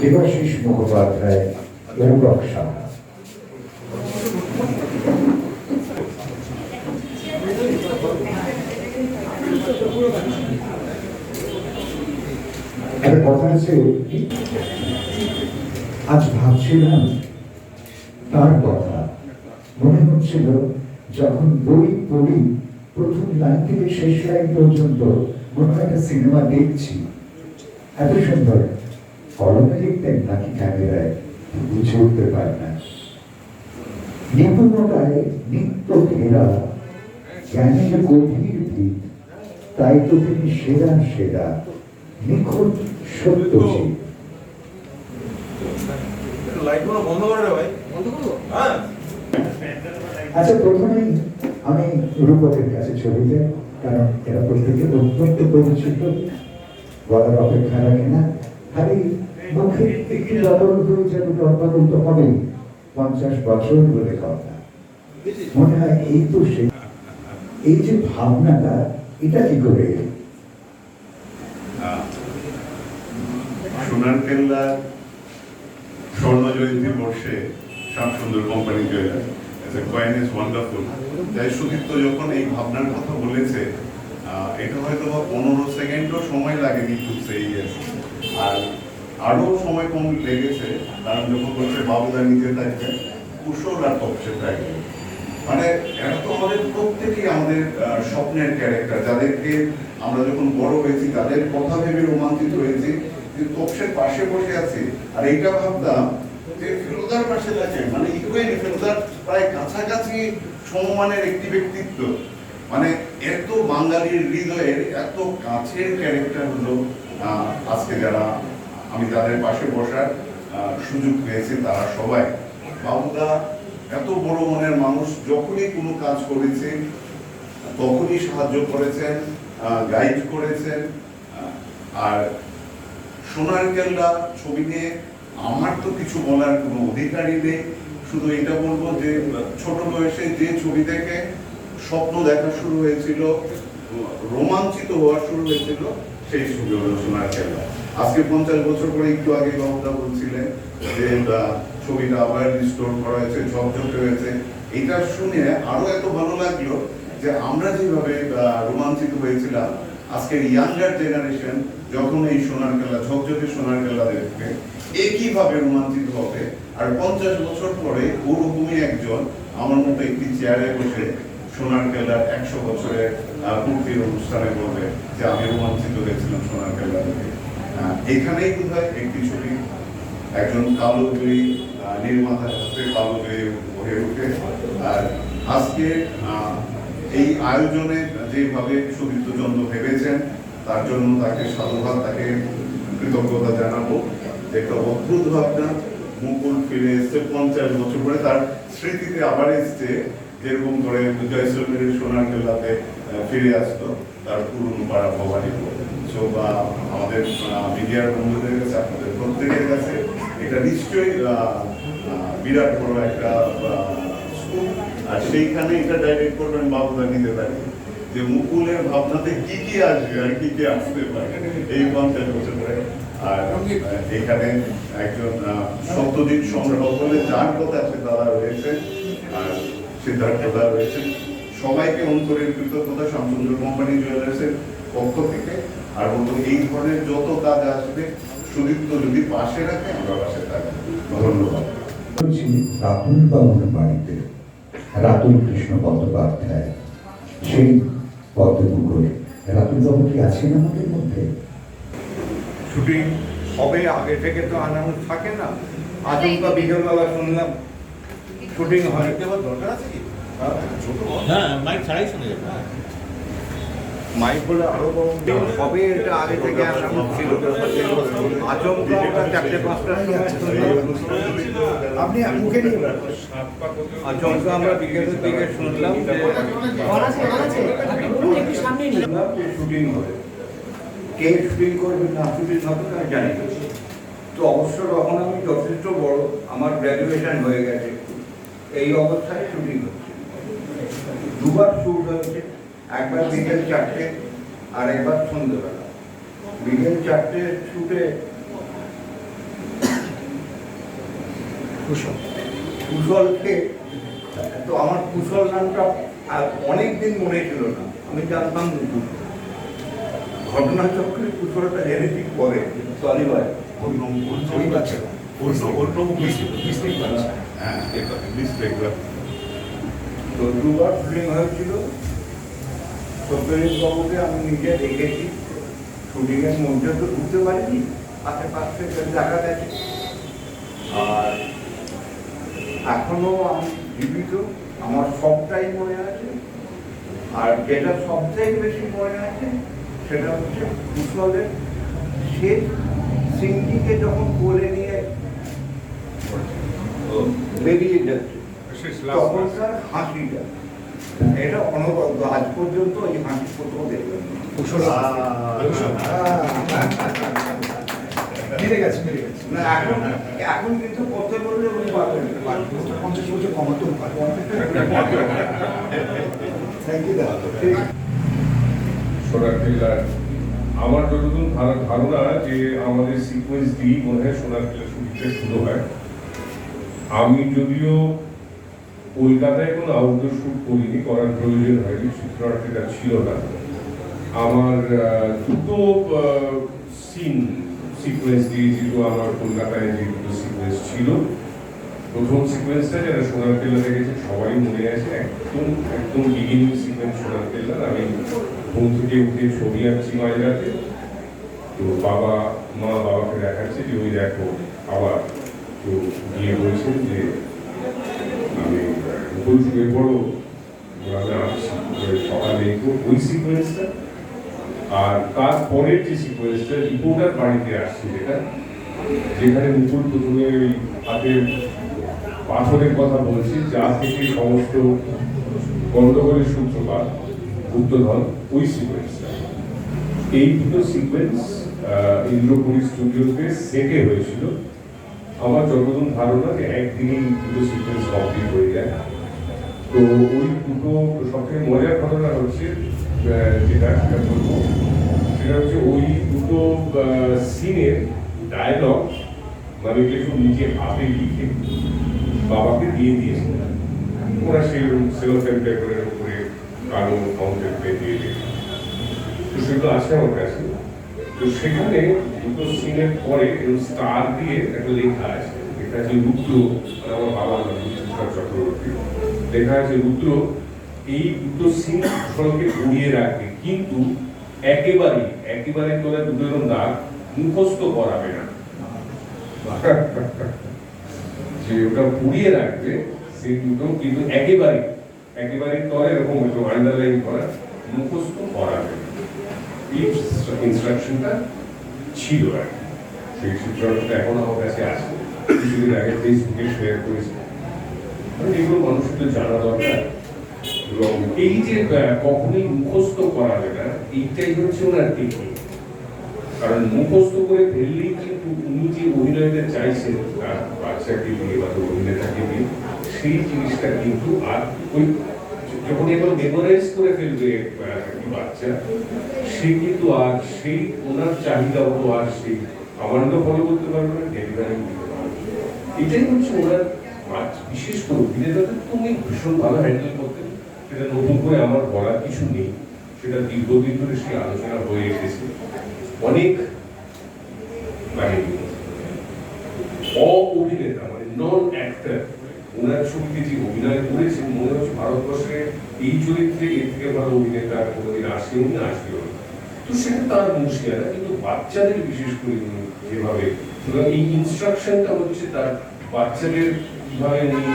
দেবাশিস মুখোপাধ্যায় অনুরক সাহা একটা কথা আছে আজ ভাবছিলাম তার কথা। মনে হচ্ছিল যখন বই পড়ি, প্রথম লাইন থেকে শেষ লাইন পর্যন্ত মনে হয় একটা সিনেমা দেখছি। এত সুন্দর। কলমে লিখতেন নাকি ক্যামেরায় বুঝে উঠতে পারে না। নিপুণতায় নিত্য ঘেরা জ্ঞানের গভীর দিক তাই তো তিনি সেরা সেরা নিখুঁত সত্যশীল লাইটগুলো বন্ধ করে রে ভাই। বন্ধ করব? হ্যাঁ। আচ্ছা প্রথমেই আমি রূপকের কাছে চলে যাই কারণ এরা প্রত্যেকে অত্যন্ত পরিচিত। বলার অপেক্ষা রাখে না। খালি মুখে একটু বদল যাবে বদল তো পঞ্চাশ বছর বলে কথা। মনে হয় এই তো সে এই যে ভাবনাটা, এটা কি করে? সোনার স্বর্ণ জয়ন্তী বর্ষে Shyamsundar company jeweller coin is wonderful তাই সুদীপ্ত যখন এই ভাবনার কথা বলেছে এটা হয়তো বা পনেরো সেকেন্ডও সময় লাগেনি খুব সেই আর আরও সময় কম লেগেছে, কারণ যখন বলছে বাবুদা থাকবে কুশল আর তপসে থাকবে মানে এরা তো আমাদের প্রত্যেকেই আমাদের স্বপ্নের ক্যারেক্টার যাদেরকে আমরা যখন বড় হয়েছি, তাদের কথা ভেবে রোমাঞ্চিত হয়েছি যে তপসের পাশে বসে আছি। আর এইটা ভাবতাম যে ফেরোদার পাশে থাকে মানে ইকুয়েনি ফেরোদার প্রায় কাছাকাছি সমমানের একটি ব্যক্তিত্ব। মানে এত বাঙালির হৃদয়ের, এত কাছের ক্যারেক্টার হলো আজকে যারা আমি তাদের পাশে বসার সুযোগ পেয়েছি তারা সবাই। বাবুদা, এত বড় মনের মানুষ, যখনই কোনো কাজ করেছে, তখনই সাহায্য করেছেন গাইড করেছেন আর সোনার কেল্লা ছবি নিয়ে আমার তো কিছু বলার কোনো অধিকারই নেই। শুধু এটা বলব যে, ছোট বয়সে যে ছবি থেকে স্বপ্ন দেখা শুরু হয়েছিল, রোমাঞ্চিত হওয়া শুরু হয়েছিল, সেই ছবি হলো সোনার কেল্লা। আজকে পঞ্চাশ বছর পরে একটু আগে বাবুদা বলছিলেন যে ছবিটা আবার রিস্টোর করা হয়েছে, ঝকঝকে হয়েছে। এটা শুনে আরও এত ভালো লাগল যে, আমরা যেভাবে রোমাঞ্চিত হয়েছিলাম, আজকের ইয়াঙ্গার জেনারেশন যখন এই সোনার খেলা, ঝকঝকে সোনার খেলা দেখবে একইভাবে রোমাঞ্চিত হবে? আর পঞ্চাশ বছর পরে ওরকমই একজন, আমার মতো একটি চেয়ারে বসে সোনার খেলার একশো বছরের পূর্তির অনুষ্ঠানে বলবে যে, আমি রোমাঞ্চিত হয়েছিলাম সোনার খেলা দেখে। এখানেই বোধ হয় একটি ছবি, একজন কালো জয়ী নির্মাতার হাতে কালো জয়ী হয়ে ওঠে আর আজকে এই আয়োজনে যেভাবে সুদীপ্ত চন্দ্র ভেবেছেন, তার জন্য তাকে সাধুবাদ, তাকে কৃতজ্ঞতা জানাব। একটা অদ্ভুত ভাবনা, মুকুল ফিরে এসছে পঞ্চাশ বছর পরে, তার স্মৃতিতে আবার এসছে যেরকম করে জয়সলমের সোনার কেল্লাতে ফিরে আসতো তার পুরনো পাড়া ভবানীপুর সো বা আমাদের মিডিয়ার বন্ধুদের কাছে, আপনাদের প্রত্যেকের কাছে এটা নিশ্চয়ই বিরাট বড় একটা স্কুল। আর সেইখানে এটা ডাইরেক্ট করবেন বাবুদা নিতে পারে। যে মুকুলের ভাবনাতে কি কি আসবে আর কি কি আসতে পারে, এই পঞ্চাশ বছর পরে আর এখানে একজন সত্যজিৎ সংগ্রহ বলে যার কথা সে দাদা রয়েছে, আর সিদ্ধার্থ দাদা রয়েছে সবাইকে অন্তরের কৃতজ্ঞতা শামসুন্দর কোম্পানি জুয়েলার্সের পক্ষ থেকে। আর বলব এই ধরনের যত কাজ আসবে সুদীপ্ত যদি পাশে রাখে আমরা পাশে থাকব। ধন্যবাদ। রাতুল বাবুর বাড়িতে রাতুল কৃষ্ণ বন্দ্যোপাধ্যায় সেই পদ্মপুকুরে। রাতুল বাবু কি আছেন আমাদের মধ্যে? শুটিং হবে আগে থেকে তো আনাউন্স থাকে না। আচমকা বিকেলবেলা শুনলাম। শুটিং হয়। দরকার আছে কি? হ্যাঁ, ছোট বল। হ্যাঁ মাইক ছাড়াই শুনে যাবে। মাইক বলে আরও বড় হবে এটা আগে থেকে ছিল। আচমকা আমরা চারটে পাঁচটার সময় শুনলাম আপনি মুখে নিয়ে আচমকা আমরা বিকেলের দিকে শুনলাম। শুটিং হবে কে শুটিং করবে না শুটিং হবে জানি তো অবশ্য তখন আমি যথেষ্ট বড় আমার গ্র্যাজুয়েশন হয়ে গেছে। এই অবস্থায় শুটিং হচ্ছে। দুবার শুট হয়েছে, একবার বিকেল চারটে আর একবার সন্ধ্যেবেলা। বিকেল চারটে শুটে কুশলকে, তো আমার কুশল নামটা অনেক দিন মনে ছিল না। আমি জানতাম নতুন ঘটনাচক্রে কুশলটা জেনেটিক পরে। সরি ভাই হ্যাঁ তো দুবার হয়েছিল। সত্যজিৎ বাবুকে আমি নিজে দেখেছি। শুটিংয়ের মধ্যে তো ঢুকতে পারিনি পাশে পাশে দেখা। গেছে আর আমি জীবিত, আমার সবটাই মনে আছে। আর যেটা সবথেকে বেশি মনে আছে, সেটা হচ্ছে কুশলের শেষ সিংটিকে যখন কোলে নিয়ে বেরিয়ে যাচ্ছে তখনকার হাসিটা এটা অনবদ্য আজ পর্যন্ত এই হাসি কোথাও দেখবেন এখন এখন কিন্তু করতে বললে উনি পারবেন পঞ্চাশ বছর কমাতেও আমার যতদূর ধারণা যে আমাদের সিকোয়েন্স দিয়ে মনে হয় সোনার কেল্লা শুটিংটা শুরু হয়। আমি যদিও কলকাতায় কোনো আউটডোর শুট করিনি, করার প্রয়োজন হয়নি চিত্রনাট্যটা ছিল না। আমার দুটো সিন সিকোয়েন্স দিয়ে যেহেতু আমার কলকাতায় যে দুটো সিকোয়েন্স ছিল। প্রথম সিকোয়েন্সটা যারা সোনার কেল্লা দেখেছে সবাই মনে আছে, একদম একদম বিগিনিং সিকোয়েন্স সোনার কেল্লার। আমি ঘুম থেকে উঠে ছবি আঁকছি মাঝরাতে। তো বাবা, মা বাবাকে দেখাচ্ছে যে, ওই দেখো, আবার তো গিয়ে বলছেন যে, আমি উপর আমি আঁকছি সকালে ওই সিকোয়েন্সটা আর তারপরের যে সিকোয়েন্সটা রিপোর্টার বাড়িতে আসছে যেটা, যেখানে মুকুল প্রথমে ওই হাতের পাথরের কথা বলছি, যা থেকে সমস্ত গন্ডগোলের সূত্রপাত, গুপ্তধন, ওই সিকোয়েন্সটা এই দুটো সিকোয়েন্স ইন্দ্রপুরী স্টুডিওতে সেটে হয়েছিল। আমার যতদূর ধারণা যে একদিনেই দুটো সিকোয়েন্স কমপ্লিট হয়ে যায়। তো ওই দুটো সবথেকে মজার ঘটনা হচ্ছে যেটা বলব। সেটা হচ্ছে ওই দুটো সিনের ডায়লগ মানে কিছু নিজে হাতে লিখে বাবাকে দিয়ে দিয়েছিলেন ওরা সেই সেলোফেন পেপারের উপরে কালো কাউন্টের পেয়ে দিয়ে দিয়েছে তো সেগুলো আছে আমার কাছে। তো সেখানে দুটো সিনের পরে স্টার দিয়ে একটা লেখা আছে। লেখা আছে রুদ্র আমার বাবার নাম রুদ্রপ্রসাদ চক্রবর্তী। লেখা আছে রুদ্র, এই দুটো সিন সঙ্গে উড়িয়ে রাখবে কিন্তু একেবারে একেবারে তোরা দুটো এরকম দাগ মুখস্থ করাবে না। যে ওটা পুড়িয়ে রাখবে, সেই দুটো কিন্তু একেবারে একেবারে তলে এরকম হয়তো আন্ডারলাইন করা, মুখস্থ করাবে না। এই ইনস্ট্রাকশনটা ছিল আর সেই সূত্রটা এখন আমার কাছে আছে। কিছুদিন আগে ফেসবুকে শেয়ার করেছি মানে এগুলো মানুষের তো জানা দরকার। এবং এই যে কখনোই মুখস্থ করাবে না, এইটাই হচ্ছে ওনার টেকনিক কারণ মুখস্থ করে ফেললেই কিন্তু উনি যে অভিনয়টা চাইছেন, তার বাচ্চাকে দিয়ে বা অভিনেতাকে দিয়ে, সেই জিনিসটা কিন্তু আর ওই যখন এবার মেমোরাইজ করে ফেলবে বাচ্চা সে কিন্তু আর সেই ওনার চাহিদা মতো আর সেই কমান্ডো ফলো করতে পারবে না ডেলিভারি। এটাই হচ্ছে ওনার বিশেষ করে অভিনেতাদের তো উনি ভীষণ ভালো হ্যান্ডেল করতেন সেটা নতুন করে আমার বলার কিছু নেই সেটা দীর্ঘদিন ধরে সেই আলোচনা হয়ে এসেছে অনেক মানে অভিনেতা মানে নন অ্যাক্টর ওনার ছবিতে যে অভিনয় করেছেন, মনে হচ্ছে ভারতবর্ষে এই চরিত্রে এর থেকে ভালো অভিনেতা কোনোদিন আসেও না আসবেও না। তো সেটা তার মুশকিল না কিন্তু বাচ্চাদের বিশেষ করে যেভাবে এই ইনস্ট্রাকশনটা হচ্ছে তার বাচ্চাদের কীভাবে উনি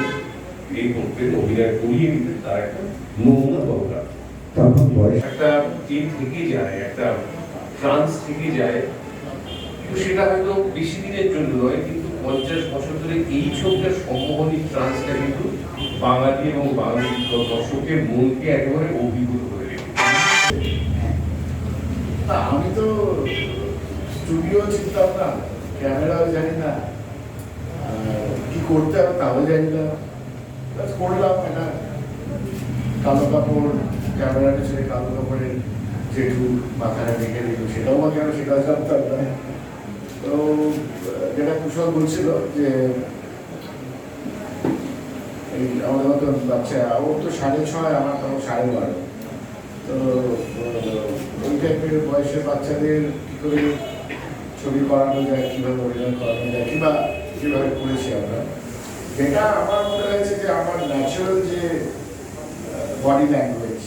এই করতেন অভিনয় করিয়ে নিতেন তার একটা নমুনা দরকার। তখন বয়স একটা এ থেকে যায় একটা ট্রান্স থেকে যায় সেটা হয়তো বেশি দিনের জন্য নয় কিন্তু পঞ্চাশ বছর ধরে এই ছবিটা সম্মোহনী ট্রান্সটা কিন্তু বাঙালি এবং বাঙালি দর্শকের মনকে একেবারে অভিভূত করে রেখেছে আমি তো স্টুডিও চিনতাম না ক্যামেরাও জানি না কি করতে হবে তাও জানি না। করলাম এটা কালো কাপড় ক্যামেরাটা ছেড়ে কালো কাপড়ের জেঠু মাথায় রেখে দিল, সেটাও আমাকে আমি সেটাও জানতাম না তো যেটা কুশল বলছিল যে ওই আমাদের মতো বাচ্চা ও তো সাড়ে ছয়, আমার তখন সাড়ে বারো। তো ওই টাইপের বয়সের বাচ্চাদের কী করে ছবি করানো যায় কীভাবে অভিনয় করানো যায় কিংবা কীভাবে করেছি আমরা। যেটা আমার মনে হয়েছে যে আমার ন্যাচারাল যে বডি ল্যাঙ্গুয়েজ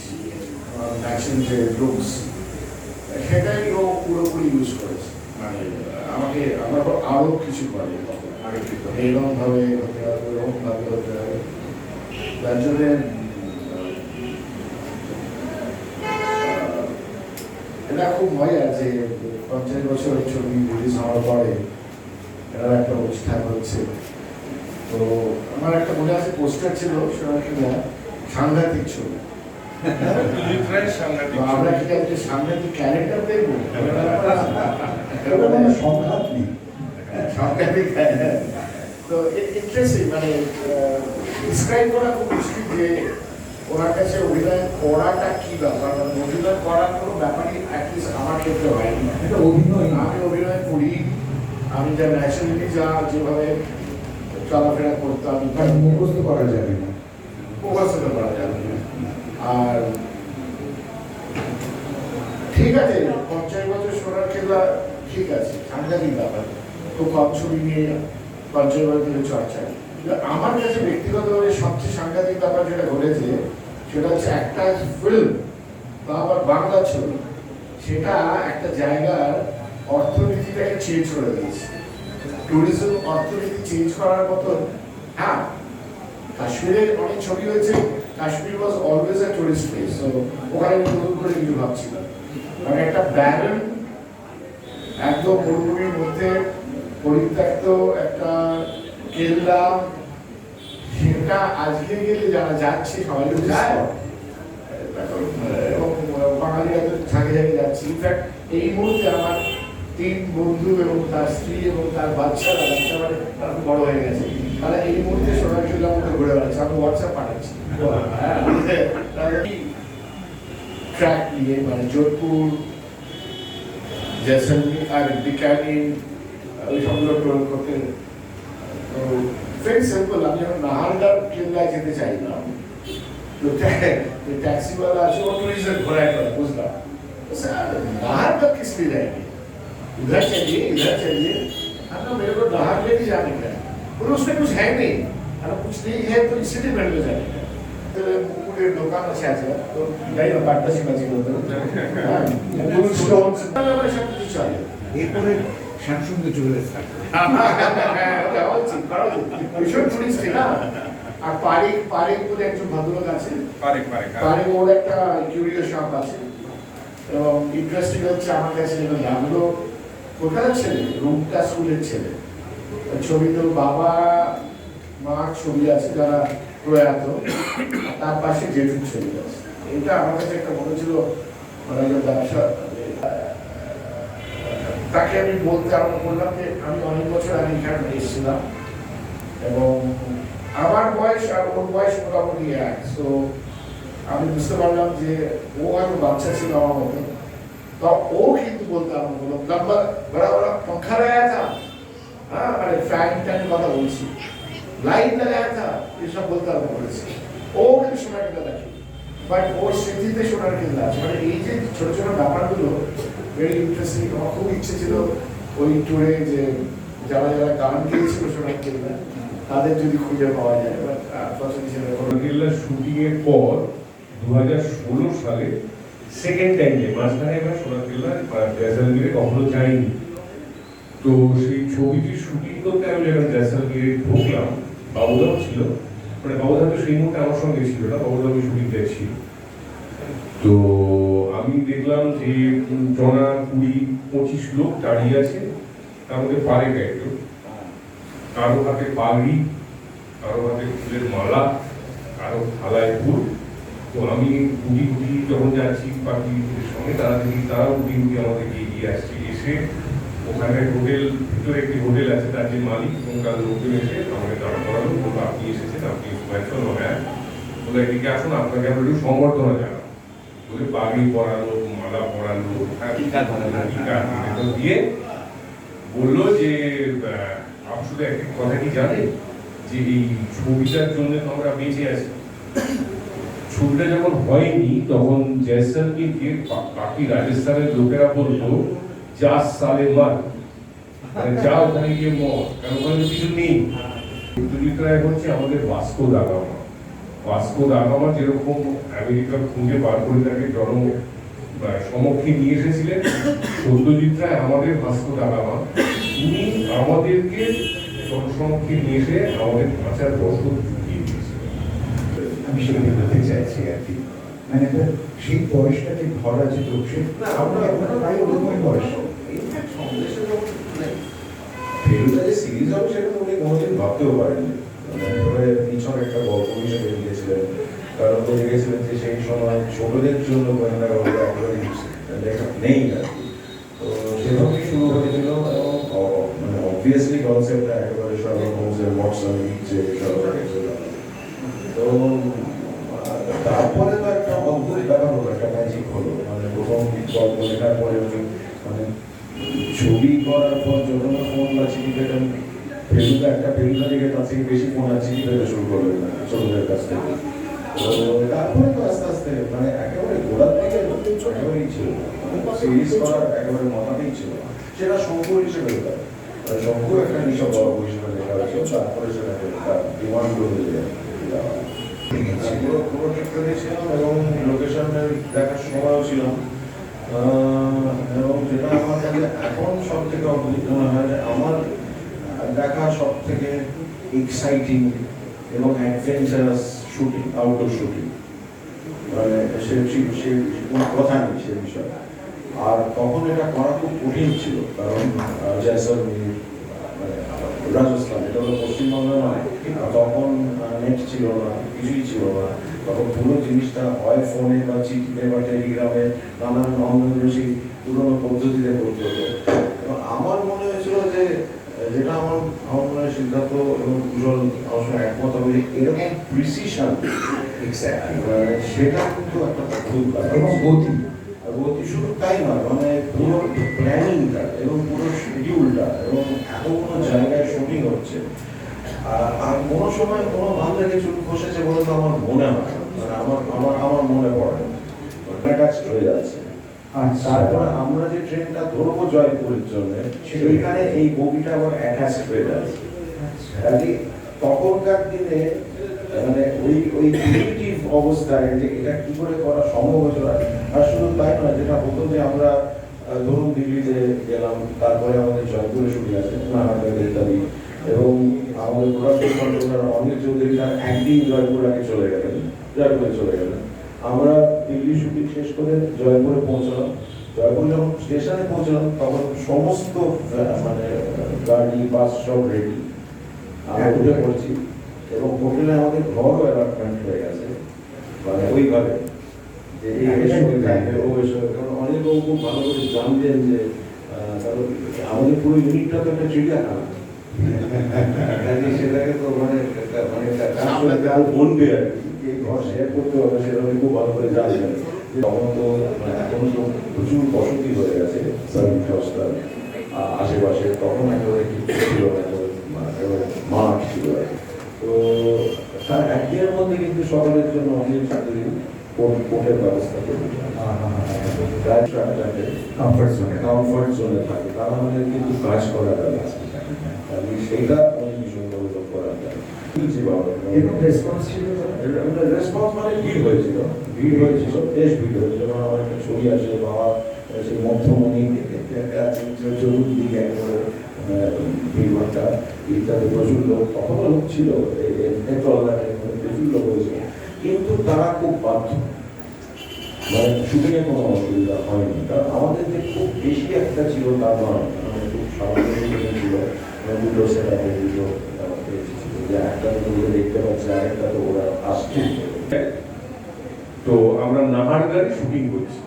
ন্যাচারাল যে লুকস সেটাই ও পুরোপুরি ইউজ করেছে। মানে আমাকে আমার আরও কিছু করে। এইরকম ভাবে হতে হবে এরকম ভাবে হতে হবে। যার জন্য এটা খুব মজা যে পঞ্চাশ বছর ছবি রিলিজ হওয়ার পরে এরা একটা অনুষ্ঠান হচ্ছে। তো আমার একটা মনে আছে পোস্টার ছিল সোনাক্ষীরা সাংঘাতিক ছবি। আমরা কি একটা সাংঘাতিক ক্যারেক্টার দেখব এটা কোনো সংঘাত নেই। সাংঘাতিক character। তো ইন্টারেস্টিং মানে ডিসক্রাইব করা খুব মুশকিল যে ওনার কাছে অভিনয় করাটা কি ব্যাপার? মানে অভিনয় করার কোনো ব্যাপারই অ্যাটলিস্ট আমার ক্ষেত্রে হয়নি। এটা অভিনয়। আমি অভিনয় করি। আমি যা ন্যাচারালি যা যেভাবে চলাফেরা করতাম মুখস্থ করা যাবে না। প্রকাশিত করা যাবে না। আর ঠিক আছে পঞ্চাশ বছর সোনার খেলা ঠিক আছে সাংঘাতিক ব্যাপার? খুব কম ছবি নিয়ে পঞ্চাশ বছর চর্চা আমার কাছে ব্যক্তিগতভাবে সবচেয়ে সাংঘাতিক ব্যাপার যেটা ঘটেছে, সেটা হচ্ছে একটা ফিল্ম বা আবার বাংলা ছবি, সেটা একটা জায়গার অর্থনীতিটাকে চেঞ্জ করে দিয়েছে। ট্যুরিজম অর্থনীতি চেঞ্জ করার মতো হ্যাঁ কাশ্মীরের অনেক ছবি হয়েছে, Kashmir was always a tourist place so ওখানে আমি নতুন করে কিছু ভাবছি না মানে একটা ব্যারন একদম মরুভূমির মধ্যে পরিত্যক্ত একটা গেলাম সেটা আজকে গেলে যারা যাচ্ছে, সবাই যায়। বাঙালি হয়তো ঝাঁকে ঝাঁকে যাচ্ছে। ইনফ্যাক্ট এই মুহূর্তে আমার তিন বন্ধু এবং তার স্ত্রী এবং তার বাচ্চারা বাচ্চা মানে বড় হয়ে গেছে। তারা এই মুহূর্তে সোনার চুল্লার মধ্যে ঘুরে বেড়াচ্ছে আমি হোয়াটসঅ্যাপ পাঠাচ্ছি। ট্র্যাক নিয়ে মানে যোধপুর জয়সলমীর আর বিকানির, ওই সবগুলো করতে তো ভেরি সিম্পল আমি যখন নাহারদার কেল্লায় যেতে চাইলাম তো टैक्सीवाला আছে वो टूरिज्म घुराया कर बुझला तो सर नाहर तक किस लिए जाएंगे इधर चलिए इधर चलिए हाँ ना मेरे को नाहर लेके जाने का है बोले उसमें कुछ है नहीं अगर कुछ नहीं है तो सिटी में ले जाने का তো মুকুলের দোকান আছে আছে তো যাই না পাট্টাসি মাঝি বলতে হ্যাঁ মুকুল স্টোনস সব কিছু চলে এরপরে শ্যামসুন্দর জুয়েলার্স থাকবে হ্যাঁ, ওটা করা উচিত। ভীষণ টুরিস্ট না? আর পারিক পারিক বলে একজন ভদ্রলোক আছে পারিক ওর একটা কিউরিও শপ আছে। এবং ইন্টারেস্টিং হচ্ছে আমার কাছে যেটা লাগল কোথায় ছেলে? রুমটা স্কুলের ছেলে। ওই ছবিতে বাবা মার ছবি আছে যারা প্রয়াত। তার পাশে জেঠুর ছবি আছে। এটা আমার কাছে একটা মনে ছিল মানে ব্যবসা তাকে আমি বলতে আরম্ভ করলাম যে আমি অনেক বছর আগে এখানে এসেছিলাম। এবং আমার বয়স আর ওর বয়স মোটামুটি এক। তো আমি বুঝতে পারলাম যে ও আর বাচ্চা ছিল আমার মতো। তা ও কিন্তু বলতে আরম্ভ করল, লম্বা, বড় বড় পাখা লাগায়া থা। হ্যাঁ মানে ফ্যান ট্যান কথা বলছি। লাইট লাগায়া থা। এসব বলতে আরম্ভ করেছি। ও কিন্তু সোনার কেনা দেখে। বাট ওর স্মৃতিতে সোনার কেনা আছে। মানে এই যে ছোট ছোট ব্যাপারগুলো ভেরি ইন্টারেস্টিং আমার খুব ইচ্ছে ছিল ওই ট্যুরে যে যারা যারা গান গেয়েছিল সোনার কেল্লা তাদের যদি খুঁজে পাওয়া যায় বাট পছন্দ ছিল সোনারকেল্লা শুটিং এর পর দু হাজার ষোলো সালে সেকেন্ড টাইমে মাঝখানে এবার সোনারকেল্লা জয়সালমীরে কখনো যাইনি। তো সেই ছবিটির শুটিং করতে আমি যখন জয়সালমীরে ঢুকলাম বাবুদাও ছিল মানে বাবুদা তো সেই মুহূর্তে আমার সঙ্গে ছিল না বাবুদা আমি শুটিং তো আমি দেখলাম যে জনা কুড়ি পঁচিশ লোক দাঁড়িয়ে আছে, তার মধ্যে পারে একজন। কারও হাতে পাগড়ি, কারও হাতে ফুলের মালা, কারও থালায় ফুল। তো আমি গুটি গুটি যখন যাচ্ছি পাখিদের সঙ্গে, তারা দেখি তারাও গুটি গুটি আমাদেরকে এগিয়ে আসছে। এসে ওখানে হোটেল, ভিতরে একটি হোটেল আছে, তার যে মালিক এবং তার লোকজন এসে আমাকে দাঁড়া করালো। বলল, আপনি এসেছেন, আপনি শুভেচ্ছা হ্যাঁ বলে এদিকে আসুন, আপনাকে আমরা একটু সম্বর্ধনা জানাব। বলে পাগড়ি পরালো মালা পরালো হ্যাঁ, টিকা ধরালো। দিয়ে বলল যে আহ, আপনি শুধু একটা কথা কি জানেন? যে এই ছবিটার জন্য তো আমরা বেঁচে আছি। ছবিটা যখন হয়নি তখন জয়সলমীরকে বা- বাকি রাজস্থানের লোকেরা বলতো যা সালে মার। মানে যা ওখানে গিয়ে মর। কারণ ওখানে কিছু নেই? রায় হচ্ছে আমাদের বাস্কো দাগামা। বাস্কো দাগামা যেরকম আমেরিকা খুঁজে বার করে তাকে জন সমক্ষে নিয়ে এসেছিলেন সত্যজিৎ রায় আমাদের বাস্কো দাগামা তিনি আমাদেরকে জনসমক্ষে নিয়ে এসে আমাদের ভাষার বছর ঢুকিয়ে দিয়েছিলেন। আমি সেটা বলতে চাইছি আর কি। মানে সেই বয়সটাকে ধরা যে লোকসে না, আমরা আমরা- এখন প্রায় ওরকমই বয়স। মানে ফেলুদা যে সিরিজ হবে সেটা উনি কোনোদিন ভাবতেও পারেননি। মানে একেবারে একটা গল্প হিসেবে লিখেছিলেন। কারণ তো লিখেছিলেন যে সেই সময় ছোটদের জন্য গোয়েন্দা গল্প একেবারে লেখা নেই আর তো সেভাবেই শুরু হয়েছিল এবং মানে অবভিয়াসলি কনসেপ্টটা একেবারে শার্লক হোমসের ওয়াটসন যে হোমসের তো, তারপরে তো একটা অদ্ভুত ব্যাপার হলো, একটা ম্যাজিক হলো। মানে প্রথম গল্প লেখার পরে মানে ছবি করার পর যখন ফোন বা চিঠি পেতেন ফেলুদা একটা ফেলুদা থেকে তার থেকে বেশি ফোন আর চিঠি পেতে শুরু করলেন ছোটদের কাছ থেকে। তো তারপরে তো আস্তে আস্তে মানে একেবারে গোড়ার দিকে একেবারেই ছিল। সিরিজ করার একেবারে মাথাতেই ছিল। সেটা শঙ্কু হিসেবে তার শঙ্কু একটা নিশা গল্প হিসেবে লেখা হয়েছিল, তারপরে সেটাকে তার ডিমান্ড করে দেওয়া হয়। পুরো পুরো ক্ষেত্রে ছিলাম এবং লোকেশনের দেখার সময়ও ছিলাম। এবং যেটা আমার কাছে এখন সব থেকে অদ্ভুত মনে হয় আমার দেখা সব থেকে এক্সাইটিং এবং অ্যাডভেঞ্চারাস শুটিং আউটডোর শুটিং মানে সে কোনো কথা নেই সে বিষয়ে। আর তখন এটা করা খুব কঠিন ছিল, কারণ জয়সলমীর মানে রাজস্থান, এটা হলো পশ্চিমবঙ্গ নয়। তখন নেট ছিল না, কিছুই ছিল না। তখন পুরো জিনিসটা হয় ফোনে বা চিঠিতে বা টেলিগ্রামে নানান অঙ্গদেশী পুরোনো পদ্ধতিতে করতে হতো। আমার মনে হয়েছিল যে যেটা আমার আমার মনে হয় সিদ্ধার্থ এবং কুশল আমার সঙ্গে একমত হবে যে এরকম প্রিসিশন সেটা কিন্তু একটা এবং গতি। গতি শুধু তাই নয় মানে পুরো প্ল্যানিংটা এবং পুরো শিডিউলটা এবং এতগুলো জায়গায় শুটিং হচ্ছে। আর কোনো সময় কোনো ভালো লেগে চুল খসেছে বলে তো আমার মনে হয়। মানে আমার আমার আমার মনে পড়ে অ্যাটাচ হয়ে যাচ্ছে তারপরে আমরা যে ট্রেনটা ধরবো জয়পুরের জন্য সেইখানে এই বগিটা আবার অ্যাটাচ হয়ে যাচ্ছে কাজে তখনকার দিনে মানে ওই ওই ক্রিয়েটিভ অবস্থায় যে এটা কি করে করা সম্ভব না। আর শুধু তাই নয় যেটা হতো যে আমরা ধরুন দিল্লিতে গেলাম তারপরে আমাদের জয়পুরে শুটিং আছে নাহারবাগ ইত্যাদি এবং আমাদের প্রোডাকশন কন্ট্রোলার অনিল চৌধুরী তার একদিন জয়পুর আগে চলে গেলেন জয়পুরে চলে গেলেন। আমরা দিল্লি শুটিং শেষ করে জয়পুরে পৌঁছলাম। জয়পুর যখন স্টেশনে পৌঁছলাম তখন সমস্ত মানে গাড়ি বাস সব রেডি আমরা উঠে পড়ছি এবং হোটেলে আমাদের ঘরও অ্যাপার্টমেন্ট হয়ে গেছে। মানে ওইভাবে যে এই এসে থাকবে ও এসে কারণ অনেক লোক খুব ভালো করে জানতেন যে আমাদের পুরো ইউনিটটা তো একটা চিড়িয়াখানা সেটাকে তো মানে মানে কাজ করে বনবে আর কি। ঘর শেয়ার করতে হবে সেটা খুব ভালো করে জানতেন তখন তো মানে এখন তো প্রচুর বসতি হয়ে গেছে সার্ভিস আ- আশেপাশে। তখন একেবারে ছিল মানে মাঠ ছিল। তো তার একদিনের মধ্যে কিন্তু সকলের জন্য অনিল চৌধুরী কোর্ট কোর্টের ব্যবস্থা করে কমফর্ট জোনে কমফর্ট জোনে থাকে। তারা আমাদের কিন্তু কাজ ব্যবস্থা আমি সেইটা অনেক ভীষণভাবে লক্ষ্য করা যায় এবং রেসপন্স ছিল রেসপন্স মানে ভিড় হয়েছিল। ভিড় হয়েছিল, বেশ ভিড় হয়েছিল। যেমন আমার একটা ছবি আছে বাবা সেই মধ্যমণি চতুর্দিকে একেবারে ভিড়ভাড়টা ইত্যাদি, প্রচুর লোক, তখনও লোক ছিল প্রচুর লোক হয়েছিল কিন্তু তারা খুব বাধ্য। মানে শুটিংয়ে কোনো অসুবিধা হয়নি। কারণ আমাদের যে খুব বেশি একটা ছিল তা নয়। মানে খুব সামান্য ছিল। মানে দুটো সেট দুটো যে তো শুটিং করছি।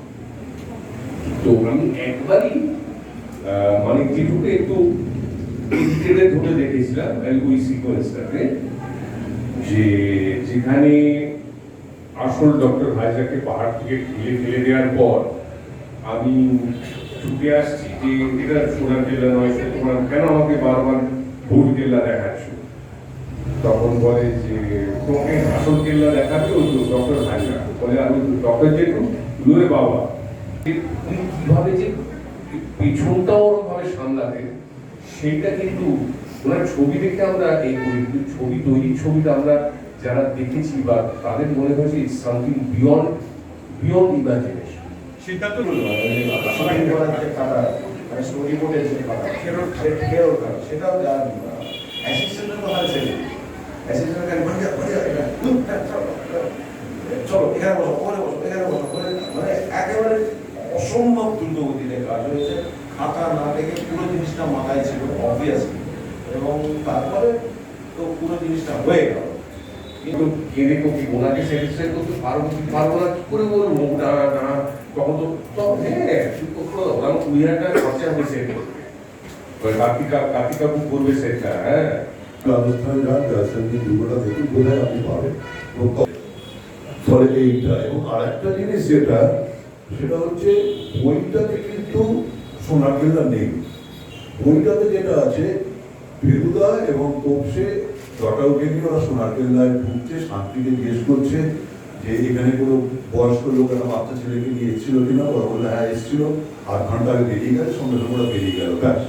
তো আমি একবারই মানে একটু ধরে দেখেছিলাম ওই সিকোয়েন্সটাকে যে যেখানে আসল ডক্টর হাইজাকে পাহাড় থেকে ঠেলে ফেলে দেওয়ার পর আমি ছুটে আসছি যে এটা সোনার কেল্লা নয় তোমার কেন আমাকে বারবার ভোট জেলা দেখাচ্ছ? তখন বলে যে তোমাকে আসল কেল্লা দেখাবে ওই ডক্টর ভাইরা বলে আমি ডক্টর জেঠু লুয়ে বাবা। কীভাবে যে পেছনটাও ওরকম ভাবে সামলাতে সেইটা কিন্তু ওনার ছবি দেখে আমরা এই করি কিন্তু ছবি তৈরির ছবিটা আমরা যারা দেখেছি বা তাদের মনে হয়েছে it's something beyond beyond imagination সিদ্ধান্ত শুটিং করার যে কাটা মানে স্টোরি বোর্ডের যে অ্যাসিস্ট্যান্ট বাড়িয়া বাড়িয়া এটা হুম, হ্যাঁ, চলো, এখানে বসো ওখানে বসো এখানে বসো মানে একেবারে অসম্ভব দ্রুত গতিতে কাজ হয়েছে খাতা না দেখে পুরো জিনিসটা মাথায় ছিল অবভিয়াসলি এবং তারপরে তো পুরো জিনিসটা হয়ে গেল কিন্তু কেঁদে কপি ওনাকে স্যাটিসফাই করতে পারব কি পারব না কি করে বলব না না তখন তো তো হ্যাঁ ওরা কুড়ি হাজার খরচা সেট করবে কার্তিকা কার্তিকা করবে সেটটা হ্যাঁ রাজস্থানে যান রাজস্থানকে দুর্গটা দেখুন বোধহয় আপনি পাবেন ফলে এইটা এবং আর একটা জিনিস যেটা, সেটা হচ্ছে বইটাতে কিন্তু সোনারকেল্লা নেই। বইটাতে যেটা আছে, ফেলুদা এবং তোপসে জটাউকে নিয়ে ওরা সোনার সোনারকেল্লায় ঢুকছে শান্তিকে জিজ্ঞেস করছে যে এখানে কোনো বয়স্ক লোক একটা বাচ্চা ছেলেকে নিয়ে এসেছিল কিনা? ওরা বলল হ্যাঁ এসেছিল। আধ ঘণ্টা আগে বেরিয়ে গেছে, সঙ্গে সঙ্গে ওরা বেরিয়ে গেল। ব্যাস।